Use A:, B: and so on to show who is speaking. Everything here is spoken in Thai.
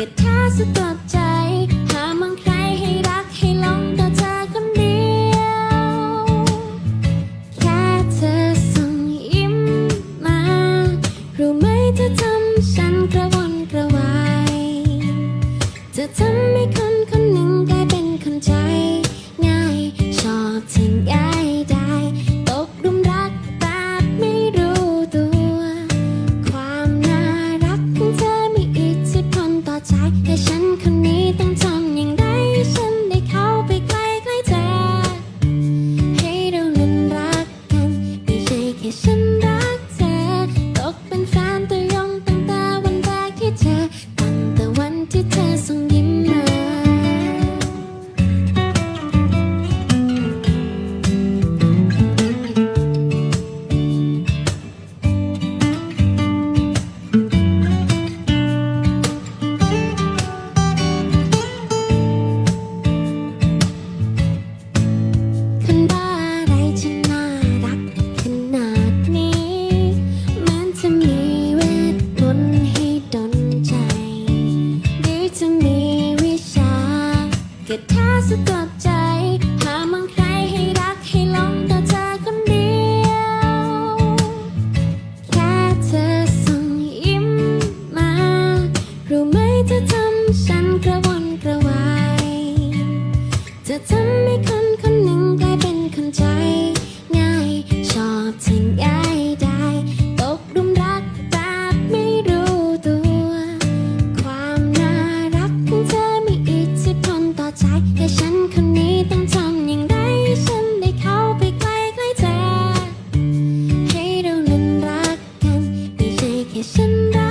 A: กิดเธอสะกดใจ หามองใครให้รักให้หลงต่อเธอคนเดียว แค่เธอส่งยิ้มมา รู้ไหมเธอทำฉันกระวนกระวาย จะทำ กิดเธอสะกดใจ หาบางใครให้รักให้หลงแต่เธอคนเดียว แค่เธอส่งยิ้มมา รู้ไหมเธอทำฉันกระวนกระวายเธอทำ ให้ฉันได้